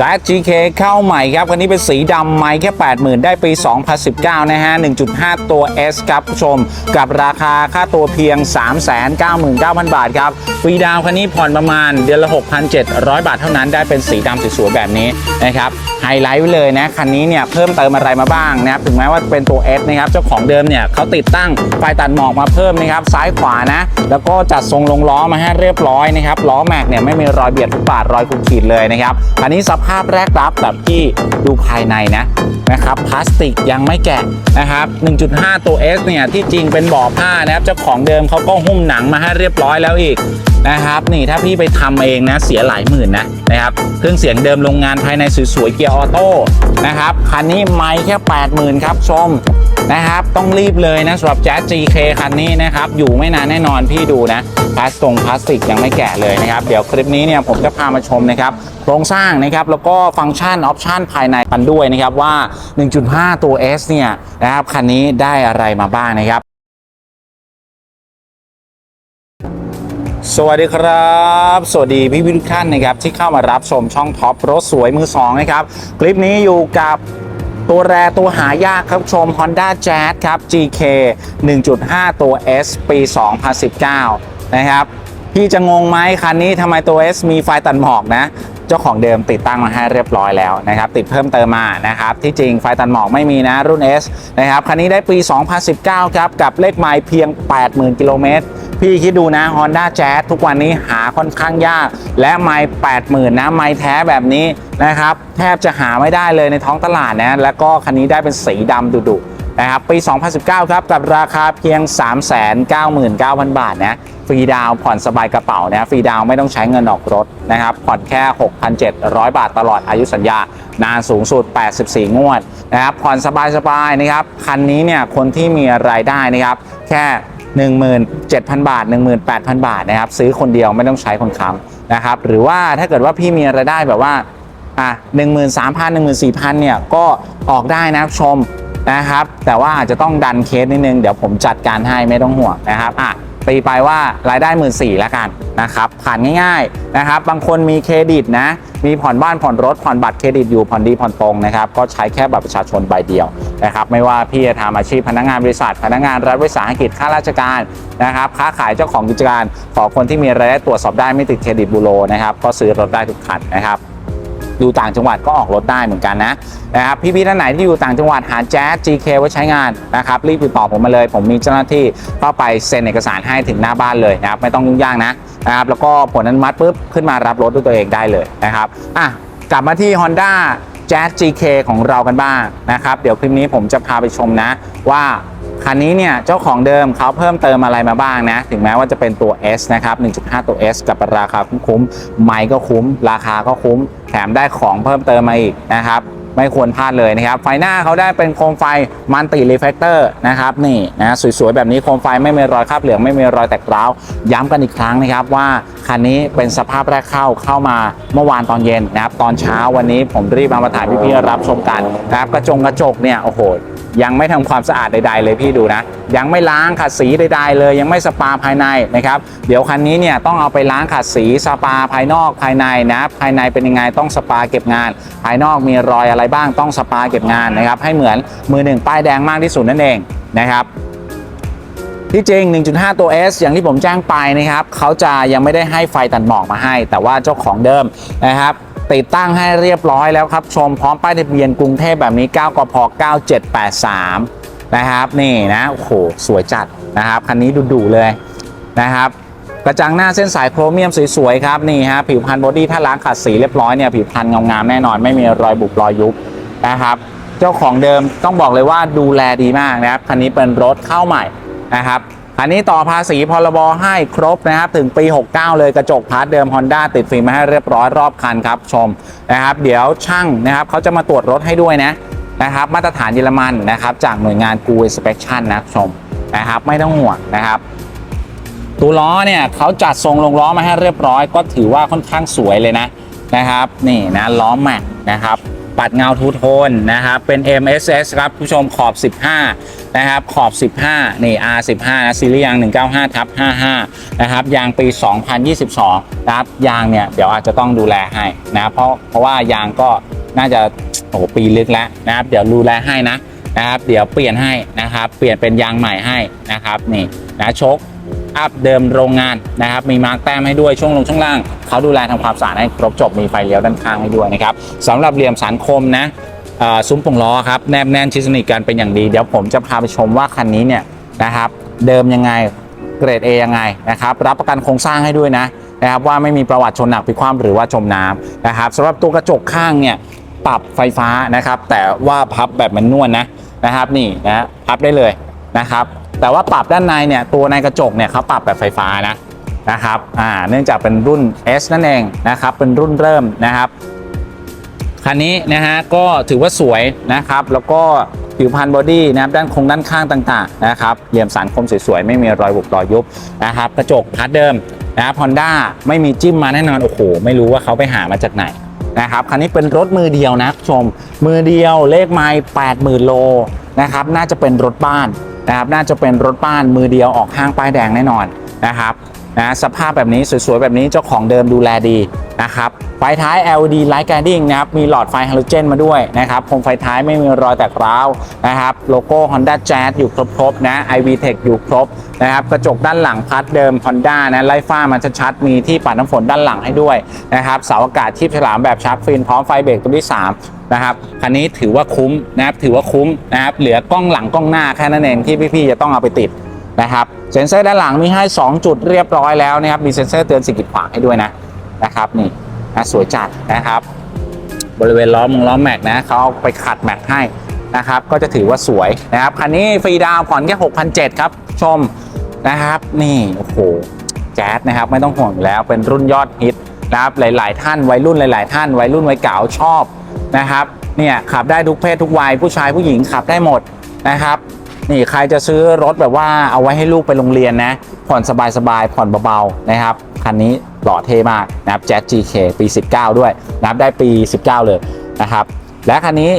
แจ๊ GK เข้าใหม่ครับคันนี้เป็นสีดำไม่แค่ 80,000 ได้ปี 2019 นะฮะ 1.5 ตัว S ครับผู้ชม กับราคาค่าตัวเพียง 399,000 บาทครับฟรีดาวคันนี้ผ่อนประมาณเดือนละ 6,700 บาทเท่านั้นได้เป็นสีดำสวยๆแบบนี้นะครับไฮไลท์ไว้เลยนะคันนี้เนี่ยเพิ่มเติมอะไรมาบ้างนะครับถึงแม้ว่าเป็นตัว S นะครับเจ้าของเดิมเนี่ยเขาติดตั้งไฟตัดหมอกมาเพิ่มนะครับซ้ายขวานะ แล้วก็จัดทรงลงล้อมาให้เรียบร้อยนะครับล้อแม็กเนี่ยไม่มีรอยเบียดฟุตบาทรอยขูดขีดเลยนะครับอันนี้สภภาพแรกรับแบบที่ดูภายในนะนะครับพลาสติกยังไม่แกะนะครับ 1.5 ตัว S เนี่ยที่จริงเป็นบ่อผ้านะครับเจ้าของเดิมเขาก็หุ้มหนังมาให้เรียบร้อยแล้วอีก นะครับนี่ถ้าพี่ไปทำเองนะเสียหลายหมื่นนะนะครับเครื่องเสียงเดิมโรงงานภายในสวยๆเกียร์ออโต้นะครับคันนี้ไม่แค่ 80,000 ครับชมนะครับต้องรีบเลยนะสำหรับแจ๊ส GK คันนี้นะครับอยู่ไม่นานแน่นอนพี่ดูนะพลาสตรงพลาสติกยังไม่แกะเลยนะครับ เดี๋ยวคลิปนี้เนี่ยผมจะพามาชมนะครับโครงสร้างนะครับแล้วก็ฟังก์ชันออปชันภายในกันด้วยนะครับว่า 1.5 ตัว S เนี่ยนะครับคันนี้ได้อะไรมาบ้างนะครับ สวัสดีครับ สวัสดีพี่พี่ทุกท่านนะครับที่เข้ามารับชมช่องท็อปรถสวยมือสองนะครับ คลิปนี้อยู่กับตัวแรตัวหายากครับชม Honda Jazz ครับ GK 1.5 ตัว S ปี 2019 นะครับ พี่จะงงไหมคันนี้ทำไมตัว S มีไฟตัดหมอกนะ เจ้าของเดิมติดตั้งมาให้เรียบร้อยแล้วนะครับ ติดเพิ่มเติมมานะครับ ที่จริงไฟตัดหมอกไม่มีนะรุ่น S นะครับ คันนี้ได้ปี 2019 ครับ กับเลขไมล์เพียง 80,000 กิโลเมตร พี่คิดดูนะ Honda Jazz ทุกวันนี้หาค่อนข้างยาก และไมล์80,000 นะ ไมล์แท้แบบนี้นะครับ แทบจะหาไม่ได้เลยในท้องตลาดนะ แล้วก็คันนี้ได้เป็นสีดำดุๆนะครับปี 2019 ครับ กับราคาเพียง 399,000 บาทนะฟรีดาวผ่อนสบายกระเป๋านะฟรีดาวไม่ต้องใช้เงินออกรถนะครับ ผ่อนแค่ 6,700 บาทตลอดอายุสัญญา นานสูงสุด 84 งวดนะครับผ่อนสบายๆนะครับ คันนี้เนี่ยคนที่มีรายได้นะครับ แค่ 17,000 บาท 18,000 บาทนะครับซื้อคนเดียวไม่ต้องใช้คนค้ำนะครับหรือว่าถ้าเกิดว่าพี่มีรายได้แบบว่าอะหนึ่งหมื่นสามพันหนึ่งหมื่นสี่พันเนี่ยก็ออกได้นะชมนะครับ แต่ว่าอาจจะต้องดันเคสนิดนึง เดี๋ยวผมจัดการให้ไม่ต้องห่วงนะครับอะตีไปว่ารายได้หมื่นสี่แล้วกัน นะครับผ่านง่ายๆนะครับบางคนมีเครดิตนะ มีผ่อนบ้านผ่อนรถผ่อนบัตรเครดิตอยู่ผ่อนดีผ่อนตรงนะครับก็ใช้แค่บัตรประชาชนใบเดียวนะครับไม่ว่าพี่จะทำอาชีพพนักงานบริษัท พนักงานรัฐวิสาหกิจข้าราชการนะครับค้าขายเจ้าของกิจการ ขอคนที่มีรายได้ตรวจสอบได้ไม่ติดเครดิตบูโรนะครับก็ซื้อรถได้ทุกคันนะครับ อยู่ต่างจังหวัดก็ออกรถได้เหมือนกันนะนะครับพี่ๆท่านไหนที่อยู่ต่างจังหวัดหาแจ๊ส GK ไว้ใช้งานนะครับรีบติดต่อผมมาเลย ผมมีเจ้าหน้าที่เข้าไปเซ็นเอกสารให้ถึงหน้าบ้านเลยนะครับไม่ต้องยุ่งยากนะนะครับแล้วก็ผลอนุมัติปุ๊บขึ้นมารับรถด้วยตัวเองได้เลยนะครับอะกลับมาที่ Honda Jazz GK ของเรากันบ้างนะครับ เดี๋ยวคลิปนี้ผมจะพาไปชมนะว่า คันนี้เนี่ยเจ้าของเดิมเขาเพิ่มเติมอะไรมาบ้างนะ ถึงแม้ว่าจะเป็นตัว S นะครับ 1.5 ตัว S กับราคาคุ้มๆไมค์ก็คุ้ม ราคาก็คุ้ม แถมได้ของเพิ่มเติมมาอีกนะครับ ไม่ควรพลาดเลยนะครับ ไฟหน้าเขาได้เป็นโคมไฟมันติรีเฟกเตอร์นะครับนี่นะสวยๆ แบบนี้โคมไฟไม่มีรอยคราบเหลืองไม่มีรอยแตกร้าว ย้ำกันอีกครั้งนะครับว่าคันนี้เป็นสภาพแรกเข้าเข้ามาเมื่อวานตอนเย็นนะครับตอนเช้าวันนี้ผมรีบมามาถ่ายพี่ๆรับชมกันนะครับกระจงกระจกเนี่ยโอ้โหยังไม่ทำความสะอาดใดๆเลยพี่ดูนะยังไม่ล้างขัดสีใดๆเลย ยังไม่สปาภายในนะครับเดี๋ยวคันนี้เนี่ยต้องเอาไปล้างขัดสีสปาภายนอกภายในนะภายในเป็นยังไงต้องสปาเก็บงาน ภายนอกมีรอยอะไรบ้างต้องสปาเก็บงานนะครับให้เหมือนมือหนึ่งป้ายแดงมากที่สุดนั่นเองนะครับที่จริง 1.5 ตัว S อย่างที่ผมแจ้งไปนะครับ เขาจะยังไม่ได้ให้ไฟตัดหมอกมาให้ แต่ว่าเจ้าของเดิมนะครับ ติดตั้งให้เรียบร้อยแล้วครับ ชมพร้อมป้ายทะเบียนกรุงเทพแบบนี้ 9กพ9783 นะครับนี่นะโอ้โหสวยจัดนะครับคันนี้ดุๆเลยนะครับกระจังหน้าเส้นสายโครเมียมสวยๆครับนี่ฮะผิวพันธ์บอดี้ถ้าล้างขัดสีเรียบร้อยเนี่ยผิวพันธ์งามๆแน่นอนไม่มีรอยบุบรอยยุบนะครับเจ้าของเดิมต้องบอกเลยว่าดูแลดีมากนะครับคันนี้เป็นรถเข้าใหม่นะครับอันนี้ต่อภาษีพรบให้ครบนะครับถึงปี 69 เลยกระจกพาร์ทเดิม Honda ติดฟิล์มมาให้เรียบร้อยรอบคันครับชมนะครับเดี๋ยวช่างนะครับเขาจะมาตรวจรถให้ด้วยนะ นะครับมาตรฐานเยอรมันนะครับจากหน่วยงาน g u Inspection นะชมนะครับไม่ต้องห่วงนะครับตัวล้อเนี่ยเขาจัดทรงลงล้อมาให้เรียบร้อย ก็ถือว่าค่อนข้างสวยเลยนะนะครับนี่นะล้อแม็กนะครับปัดเงาทูโทนนะครับเป็น MSS ครับผู้ชมขอบ 15 นะครับขอบ 15 นี่ R15 นะซีรีส์ยาง 195ทับ55 นะครับยางปี 2022 นะครับยางเนี่ยเดี๋ยวอาจจะต้องดูแลให้นะเพราะเพราะว่ายางก็น่าจะ โอ้โหปีลึกแล้วนะครับ เดี๋ยวดูแลให้นะนะครับ เดี๋ยวเปลี่ยนให้นะครับ เปลี่ยนเป็นยางใหม่ให้นะครับนี่นะชกอัพเดิมโรงงานนะครับ มีมาร์กแต้มให้ด้วยช่วงลงช่วงล่างเขาดูแลทำความสะอาดให้ครบจบมีไฟเลี้ยวด้านข้างให้ด้วยนะครับสำหรับเหลี่ยมสันคมนะซุ้มปงล้อครับแนบแน่นชิดสนิทกันเป็นอย่างดี เดี๋ยวผมจะพาไปชมว่าคันนี้เนี่ยนะครับเดิมยังไงเกรด A ยังไงนะครับรับประกันโครงสร้างให้ด้วยนะนะครับว่าไม่มีประวัติชนหนักพิกคว่ำหรือว่าจมน้ำนะครับสำหรับตัวกระจกข้างเนี่ย ปรับไฟฟ้านะครับ แต่ว่าพับแบบมันนวลนะนะครับ นี่นะพับได้เลยนะครับ แต่ว่าปรับด้านในเนี่ยตัวในกระจกเนี่ยเขาปรับแบบไฟฟ้านะนะครับอ่าเนื่องจากเป็นรุ่น S นั่นเองนะครับ เป็นรุ่นเริ่มนะครับคันนี้นะฮะก็ถือว่าสวยนะครับ แล้วก็ผิวพันบอดี้นะครับด้านคงด้านข้างต่างๆนะครับเหลี่ยมสันคมสวยๆ ไม่มีรอยบุบรอยยุบนะครับ กระจกพัดเดิมนะครับฮอนด้าไม่มีจิ้มมาแน่นอน โอ้โห ไม่รู้ว่าเขาไปหามาจากไหน นะครับคันนี้เป็นรถมือเดียวนะชม มือเดียวเลขไมล์80,000 โลนะครับน่าจะเป็นรถบ้านนะครับน่าจะเป็นรถบ้านมือเดียวออกห้างป้ายแดงแน่นอนนะครับนะสภาพแบบนี้สวยๆแบบนี้เจ้าของเดิมดูแลดีนะครับ ไฟท้าย LED Light Guiding นะครับมีหลอดไฟฮาโลเจนมาด้วยนะครับโคมไฟท้ายไม่มีรอยแตกร้าวนะครับโลโก้ Honda Jazz อยู่ครบๆนะ iV Tech อยู่ครบนะครับกระจกด้านหลังพัดเดิม Honda นะไล่ฟ้ามันชัดๆมีที่ปัดน้ำฝนด้านหลังให้ด้วยนะครับเสาอากาศชีพฉลามแบบชาร์กฟินพร้อมไฟเบรกตัวที่ 3นะครับคันนี้ถือว่าคุ้มนะครับถือว่าคุ้มนะครับเหลือกล้องหลังกล้องหน้าแค่นั้นเองที่พี่ๆจะต้องเอาไปติดนะครับเซ็นเซอร์ด้านหลังมีให้ 2 จุดเรียบร้อยแล้วนะครับมีเซ็นเซอร์เตือนสิ่งกีดขวางให้ด้วยนะนะครับนี่ นะสวยจัดนะครับ บริเวณล้อมงล้อมแม็กนะเขาเอาไปขัดแม็กให้นะครับก็จะถือว่าสวยนะครับคันนี้ฟรีดาวน์ผ่อนแค่6,700ครับชมนะครับนี่โอ้โหแจ๊สนะครับไม่ต้องห่วงแล้วเป็นรุ่นยอดฮิตนะครับหลาย ๆ ท่านวัยรุ่นหลาย ๆ ท่านวัยรุ่นวัยเก่าชอบนะครับเนี่ยขับได้ทุกเพศทุกวัยผู้ชายผู้หญิงขับได้หมดนะครับนี่ใครจะซื้อรถแบบว่าเอาไว้ให้ลูกไปโรงเรียนนะผ่อนสบายๆผ่อนเบาๆนะครับ คันนี้หล่อเท่มากนะครับแจ๊ส GK ปี 19 ด้วยนะครับได้ปี 19 เลยนะครับและคันนี้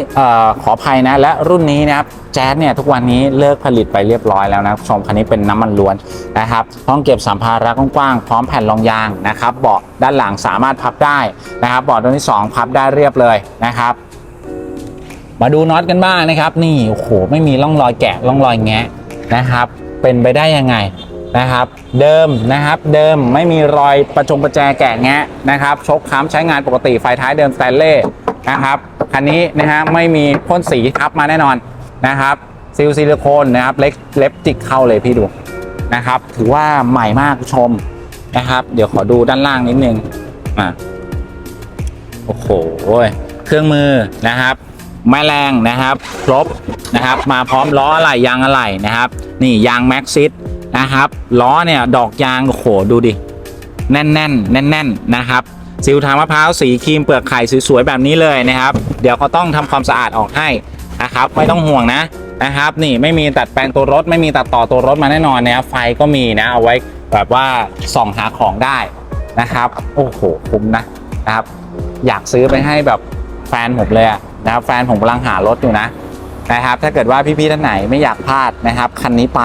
ขออภัยนะและรุ่นนี้นะครับแจ๊สเนี่ยทุกวันนี้เลิกผลิตไปเรียบร้อยแล้วนะชมคันนี้เป็นน้ำมันล้วนนะครับห้องเก็บสัมภาระกว้างๆพร้อมแผ่นรองยางนะครับเบาะด้านหลังสามารถพับได้นะครับเบาะตัวที่ 2 พับได้เรียบเลยนะครับ มาดูน็อตกันบ้างนะครับ นี่โอ้โหไม่มีร่องรอยแกะร่องรอยแงะนะครับ เป็นไปได้ยังไง นะครับ เดิมนะครับเดิมไม่มีรอยประจงประแจแกะแงะนะครับชกค้ำใช้งานปกติไฟท้ายเดิมสแตนเล่นะครับคันนี้นะฮะไม่มีพ่นสีทับมาแน่นอนนะครับซิลซิลิโคนนะครับเล็กเล็บจิกเข้าเลยพี่ดูนะครับถือว่าใหม่มากชมนะครับ เดี๋ยวขอดูด้านล่างนิดนึงอะโอ้โหเครื่องมือนะครับแม่แรงนะครับ ครบนะครับ มาพร้อมล้ออะไหล่ยางอะไหล่นะครับ นี่ยางแม็กซิส นะครับล้อเนี่ยดอกยางโอ้โหดูดิแน่นแน่นแน่นแน่นนะครับซิลทางมะพร้าวสีครีมเปลือกไข่สวยๆแบบนี้เลยนะครับ เดี๋ยวเขาต้องทำความสะอาดออกให้นะครับไม่ต้องห่วงนะนะครับนี่ไม่มีตัดแปลงตัวรถ ไม่มีตัดต่อตัวรถมาแน่นอนนะครับไฟก็มีนะเอาไว้แบบว่าส่องหาของได้นะครับ โอ้โหคุ้มนะนะครับ อยากซื้อไปให้แบบแฟนผมเลยนะครับแฟนผมกำลังหารถอยู่นะนะครับ ถ้าเกิดว่าพี่ๆท่านไหนไม่อยากพลาดนะครับ คันนี้ไป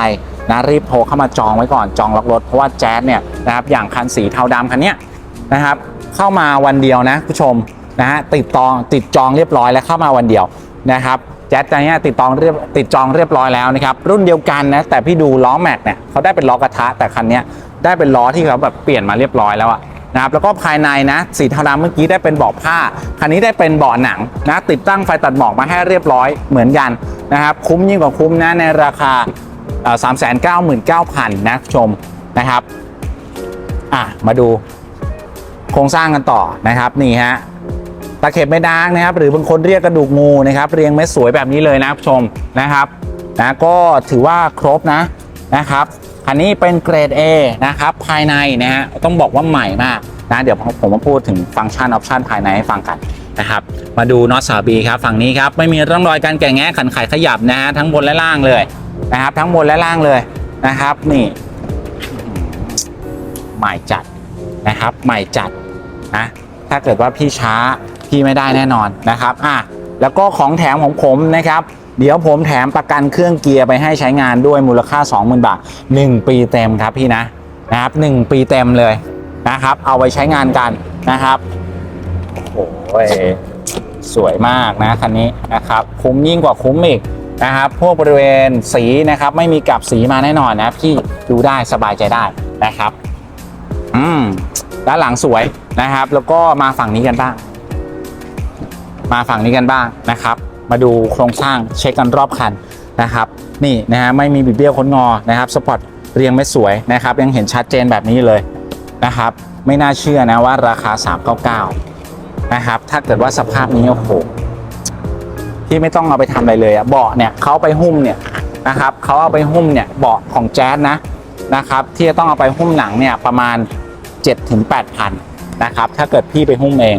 นะรีบโทรเข้ามาจองไว้ก่อนจองล็อกรถเพราะว่าแจ๊สเนี่ยนะครับอย่างคันสีเทาดำคันเนี้ยนะครับเข้ามาวันเดียวนะผู้ชมนะฮะติดตองติดจองเรียบร้อยแล้วเข้ามาวันเดียวนะครับแจ๊สตัวเนี้ยติดตองเรียบติดจองเรียบร้อยแล้วนะครับรุ่นเดียวกันนะแต่พี่ดูล้อแม็กเนี่ยเขาได้เป็นล้อกระทะแต่คันเนี้ยได้เป็นล้อที่เขาแบบเปลี่ยนมาเรียบร้อยแล้วอะนะครับแล้วก็ภายในนะสีเทาดำเมื่อกี้ได้เป็นเบาะผ้า คันนี้ได้เป็นเบาะหนังนะติดตั้งไฟตัดหมอกมาให้เรียบร้อยเหมือนกันนะครับคุ้มยิ่งกว่าคุ้มนะในราคา สามแสนเก้าหมื่นเก้าพันนะชมนะครับอะมาดูโครงสร้างกันต่อนะครับนี่ฮะตะเข็บไม่ดางนะครับ หรือบางคนเรียกกระดูกงูนะครับ เรียงเม็ดสวยแบบนี้เลยนะชมนะครับนะก็ถือว่าครบนะนะครับคันนี้เป็นเกรด A นะครับ ภายในนะฮะต้องบอกว่าใหม่มากนะเดี๋ยวผมมาพูดถึงฟังก์ชันออปชันภายในให้ฟังกันนะครับ มาดูน็อตสาบีครับ ฝั่งนี้ครับ ไม่มีร่องรอยการแก่งแงะขันไขขยับนะฮะทั้งบนและล่างเลย นะครับ ทั้งบนและล่างเลยนะครับ นี่ใหม่จัดนะครับ ใหม่จัดนะถ้าเกิดว่าพี่ช้าพี่ไม่ได้แน่นอนนะครับอะแล้วก็ของแถมของผมนะครับ เดี๋ยวผมแถมประกันเครื่องเกียร์ไปให้ใช้งานด้วยมูลค่า 20,000 บาท 1 ปีเต็มครับพี่นะนะครับ 1 ปีเต็มเลยนะครับ เอาไว้ใช้งานกันนะครับโอ้ยสวยมากนะคันนี้นะครับ คุ้มยิ่งกว่าคุ้มอีก นะครับ พวกบริเวณสีนะครับ ไม่มีกับสีมาแน่นอนนะพี่ดูได้สบายใจได้นะครับ อืมด้านหลังสวยนะครับ แล้วก็มาฝั่งนี้กันบ้าง มาฝั่งนี้กันบ้างนะครับ มาดูโครงสร้างเช็คกันรอบคันนะครับ นี่นะฮะไม่มีบิดเบี้ยวค้นงอนะครับสปอร์ตเรียงไม่สวยนะครับ ยังเห็นชัดเจนแบบนี้เลยนะครับ ไม่น่าเชื่อนะว่าราคา 399 นะครับ ถ้าเกิดว่าสภาพนี้โอ้โห ที่ไม่ต้องเอาไปทำอะไรเลยอะเบาะเนี่ยเขาไปหุ้มเนี่ยนะครับเขาเอาไปหุ้มเนี่ยเบาะของแจ๊สนะนะครับ ที่จะต้องเอาไปหุ้มหนังเนี่ยประมาณ 7-8ถึง8,000นะครับ ถ้าเกิดพี่ไปหุ้มเอง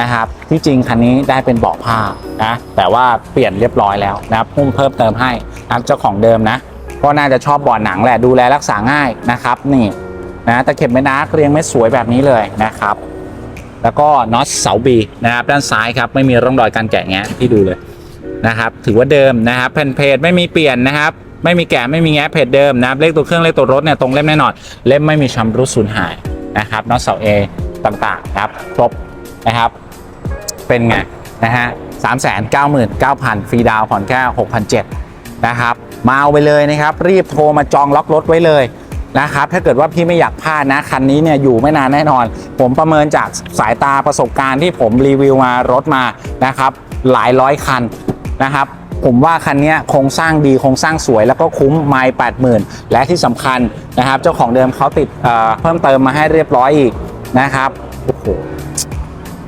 นะครับ ที่จริงคันนี้ได้เป็นเบาะผ้านะแต่ว่าเปลี่ยนเรียบร้อยแล้วนะครับหุ้มเพิ่มเติมให้นะเจ้าของเดิมนะก็น่าจะชอบเบาะหนังแหละดูแลรักษาง่ายนะครับนี่นะตะเข็บไม่นักเรียงไม่สวยแบบนี้เลยนะครับ แล้วก็น็อตเสาบีนะครับด้านซ้ายครับไม่มีร่องรอยการแกะแงะที่ดูเลย นะครับ ถือว่าเดิมนะครับแผ่นเพจไม่มีเปลี่ยนนะครับ ไม่มีแกะไม่มีแงะเพจเดิมนะครับเลขตัวเครื่องเลขตัวรถเนี่ยตรงเล่มแน่นอน เล่มไม่มีชำรุดสูญหายนะครับนอตเสาเอต่างๆครับครบนะครับ เป็นไงนะฮะสามแสนเก้าหมื่นเก้าพันฟรีดาวผ่อนแค่หกพันเจ็ดนะครับ มาเอาไปเลยนะครับ รีบโทรมาจองล็อกรถไว้เลยนะครับถ้าเกิดว่าพี่ไม่อยากพลาดนะคันนี้เนี่ยอยู่ไม่นานแน่นอน ผมประเมินจากสายตาประสบการณ์ที่ผมรีวิวมารถมานะครับหลายร้อยคัน นะครับ ผมว่าคันนี้โครงสร้างดีโครงสร้างสวยแล้วก็คุ้มไมล์แปดหมื่นและที่สำคัญนะครับ เจ้าของเดิมเขาติดเเพิ่มเติมมาให้เรียบร้อยอีกนะครับโอ้โห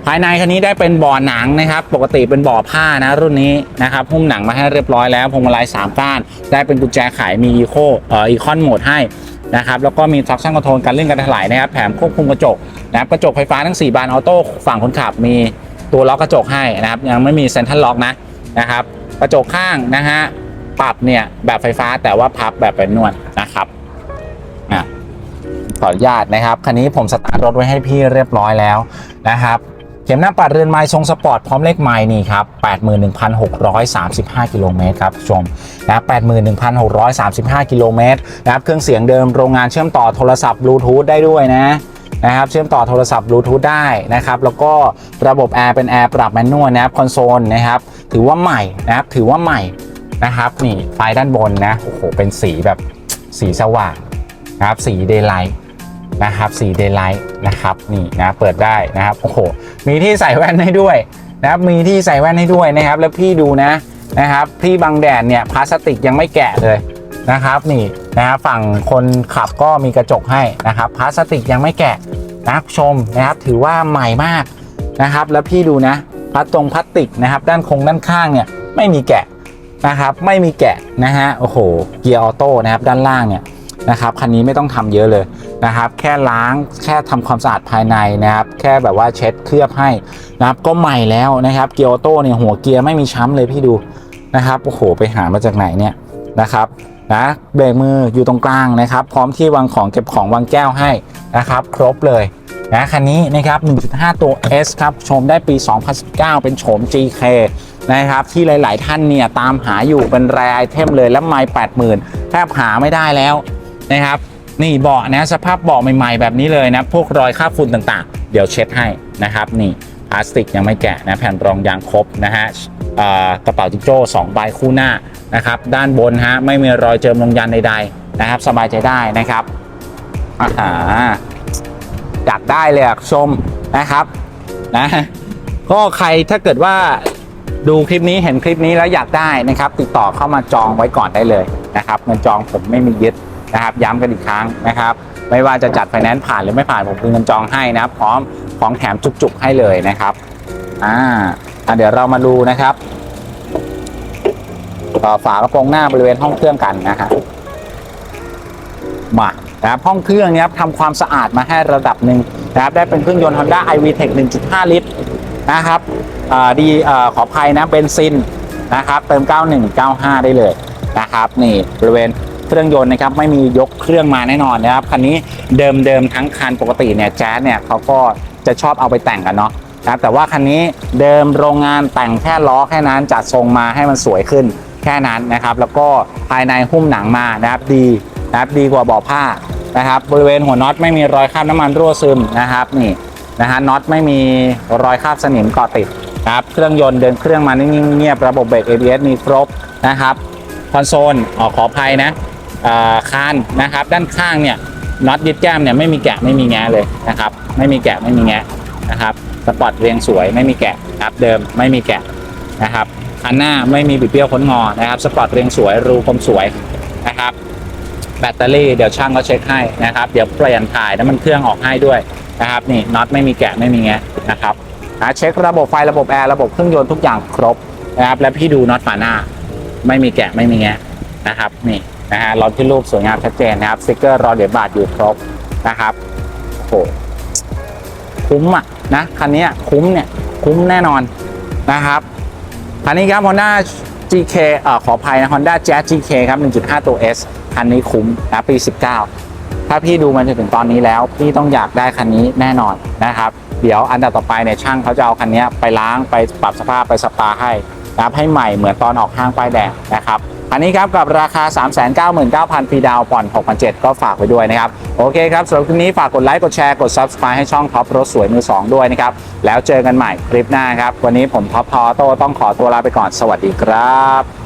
ภายในคันนี้ได้เป็นบ่อหนังนะครับ ปกติเป็นบ่อผ้านะรุ่นนี้นะครับหุ้มหนังมาให้เรียบร้อยแล้วพวงมาลัย3ก้าน ได้เป็นกุญแจไขมีอีโคเอ่ออีคอนโหมดให้นะครับแล้วก็มี traction control การเลื่อนการถลายนะครับแถมควบคุมกระจกนะครับกระจกไฟฟ้าทั้ง 4 บานออโต้ฝั่งคนขับมีตัวล็อกกระจกให้นะครับยังไม่มีเซ็นทรัลล็อกนะ นะครับ กระจกข้างนะฮะปรับเนี่ยแบบไฟฟ้าแต่ว่าพับแบบเป็นนวดนะครับอะขออนุญาตนะครับคันนี้ผมสตาร์ทรถไว้ให้พี่เรียบร้อยแล้วนะครับเข็มหน้าปัดเรือนไม้ทรงสปอร์ตพร้อมเลขไม้นี่ครับ 81,635 กิโลเมตรครับชมนะ81,635 กิโลเมตรนะครับเครื่องเสียงเดิมโรงงานเชื่อมต่อโทรศัพท์บลูทูธได้ด้วยนะนะครับเชื่อมต่อโทรศัพท์บลูทูธได้นะครับแล้วก็ระบบแอร์เป็นแอร์ปรับแมนนวลนะครับคอนโซลนะครับ ถือว่าใหม่นะครับ ถือว่าใหม่นะครับนี่ไฟด้านบนนะโอ้โหเป็นสีแบบสีสว่างนะครับ สีเดย์ไลท์นะครับสีเดย์ไลท์นะครับนี่นะเปิดได้นะครับโอ้โหมีที่ใส่แว่นให้ด้วยนะครับมีที่ใส่แว่นให้ด้วยนะครับ แล้วพี่ดูนะนะครับพี่บังแดดเนี่ยพลาสติกยังไม่แกะเลยนะครับนี่นะครับฝั่งคนขับก็มีกระจกให้นะครับพลาสติกยังไม่แกะนะชมนะครับถือว่าใหม่มากนะครับ แล้วพี่ดูนะ พลาสตรงพลาสติกนะครับ ด้านคงด้านข้างเนี่ยไม่มีแกะนะครับ ไม่มีแกะนะฮะโอ้โหเกียร์ออโต้นะครับด้านล่างเนี่ยนะครับคันนี้ไม่ต้องทำเยอะเลยนะครับ แค่ล้างแค่ทำความสะอาดภายในนะครับ แค่แบบว่าเช็ดเคลือบให้นะครับ ก็ใหม่แล้วนะครับเกียร์ออโต้เนี่ยหัวเกียร์ไม่มีช้ำเลยพี่ดูนะครับโอ้โหไปหามาจากไหนเนี่ยนะครับ นะเบรกมืออยู่ตรงกลางนะครับ พร้อมที่วางของเก็บของวางแก้วให้นะครับ ครบเลยนะคันนี้นะครับ 1.5 ตัว S ครับชมได้ปี 2019 เป็นโฉม GK นะครับ ที่หลาย ๆ ท่านเนี่ย ตามหาอยู่เป็นแรไอเทมเลยแล้วไม่ 80,000 แทบหาไม่ได้แล้วนะครับ นี่เบาะนะสภาพเบาะใหม่ ๆ แบบนี้เลยนะ พวกรอยคราบฝุ่นต่าง ๆ เดี๋ยวเช็ดให้นะครับ นี่พลาสติกยังไม่แกะนะ แผ่นรองยางครบนะฮะกระเป๋าจิงโจ้2ใบคู่หน้า นะครับด้านบนฮะไม่มีรอยเจิมลงยันใดๆนะครับ สบายใจได้นะครับอ่าอยากได้เลยอะชมนะครับนะก็ใครถ้าเกิดว่าดูคลิปนี้เห็นคลิปนี้แล้วอยากได้นะครับ ติดต่อเข้ามาจองไว้ก่อนได้เลยนะครับเงินจองผมไม่มียึดนะครับ ย้ำกันอีกครั้งนะครับ ไม่ว่าจะจัดไฟแนนซ์ผ่านหรือไม่ผ่านผมคืนเงินจองให้นะพร้อมของแถมจุกๆให้เลยนะครับอ่าเดี๋ยวเรามาดูนะครับ ฝากระโปรงหน้าบริเวณห้องเครื่องกันนะฮะมานะครับห้องเครื่องเนี้ยทำความสะอาดมาให้ระดับหนึ่งนะครับได้เป็นเครื่องยนต์ Honda iVTEC 1.5 ลิตรนะครับอ่าดีอ่าขออภัยนะเบนซินนะครับเติม 91 95 ได้เลยนะครับนี่บริเวณเครื่องยนต์นะครับไม่มียกเครื่องมาแน่นอนนะครับคันนี้เดิมๆทั้งคันปกติเนี่ยแจ๊สเนี่ยเขาก็จะชอบเอาไปแต่งกันเนาะนะครับแต่ว่าคันนี้เดิมโรงงานแต่งแค่ล้อแค่นั้นจัดทรงมาให้มันสวยขึ้น แค่นั้นนะครับ แล้วก็ภายในหุ้มหนังมานะครับดีนะครับดีกว่าเบาะผ้านะครับบริเวณหัวน็อตไม่มีรอยคราบน้ำมันรั่วซึมนะครับนี่นะฮะน็อตไม่มีรอยคราบสนิมเกาะติดนะครับเครื่องยนต์เดินเครื่องมานิ่งเงียบระบบเบรก ABS มีครบนะครับคอนโซลออขออภัยนะคานนะครับด้านข้างเนี่ยน็อตยึดแก้มเนี่ยไม่มีแกะไม่มีแงะเลยนะครับไม่มีแกะไม่มีแงะนะครับสปอร์ตเรียงสวยไม่มีแกะนะครับเดิมไม่มีแกะนะครับ คันหน้าไม่มีบิดเบี้ยวค้นงอนะครับสปอร์ตเรียงสวยรูคมสวยนะครับ แบตเตอรี่เดี๋ยวช่างก็เช็คให้นะครับ เดี๋ยวเปลี่ยนถ่ายน้ำมันเครื่องออกให้ด้วยนะครับนี่น็อตไม่มีแกะไม่มีแงะนะครับนะเช็คระบบไฟระบบแอร์ระบบเครื่องยนต์ทุกอย่างครบนะครับแล้วพี่ดูน็อตฝาหน้า ไม่มีแกะไม่มีแงะนะครับนี่นะฮะรถที่รูปสวยงามชัดเจนนะครับสติกเกอร์รอเดี๋ยวบาทอยู่ครบนะครับโหคุ้มอะนะคันนี้คุ้มเนี่ยคุ้มแน่นอนนะครับ คันนี้ครับ Honda GK เอ่อขออภัยนะ Honda Jazz GK ครับ 1.5 ตัว S คันนี้คุ้มนะปี 19 ถ้าพี่ดูมาจนถึงตอนนี้แล้ว พี่ต้องอยากได้คันนี้แน่นอนนะครับ เดี๋ยวอันดับต่อไปเนี่ยช่างเขาจะเอาคันนี้ไปล้างไปปรับสภาพไปสปาให้นะให้ใหม่เหมือนตอนออกห้างป้ายแดงนะครับ อันนี้ครับกับราคา 399,000ฟรีดาวผ่อน 6,700 ก็ฝากไว้ด้วยนะครับ โอเคครับสำหรับคลิปนี้ฝากกดไลค์ กดแชร์ กด Subscribe ให้ช่องท็อปรถสวยมือ 2 ด้วยนะครับ แล้วเจอกันใหม่คลิปหน้าครับ วันนี้ผมท็อปทอโต้ต้องขอตัวลาไปก่อนสวัสดีครับ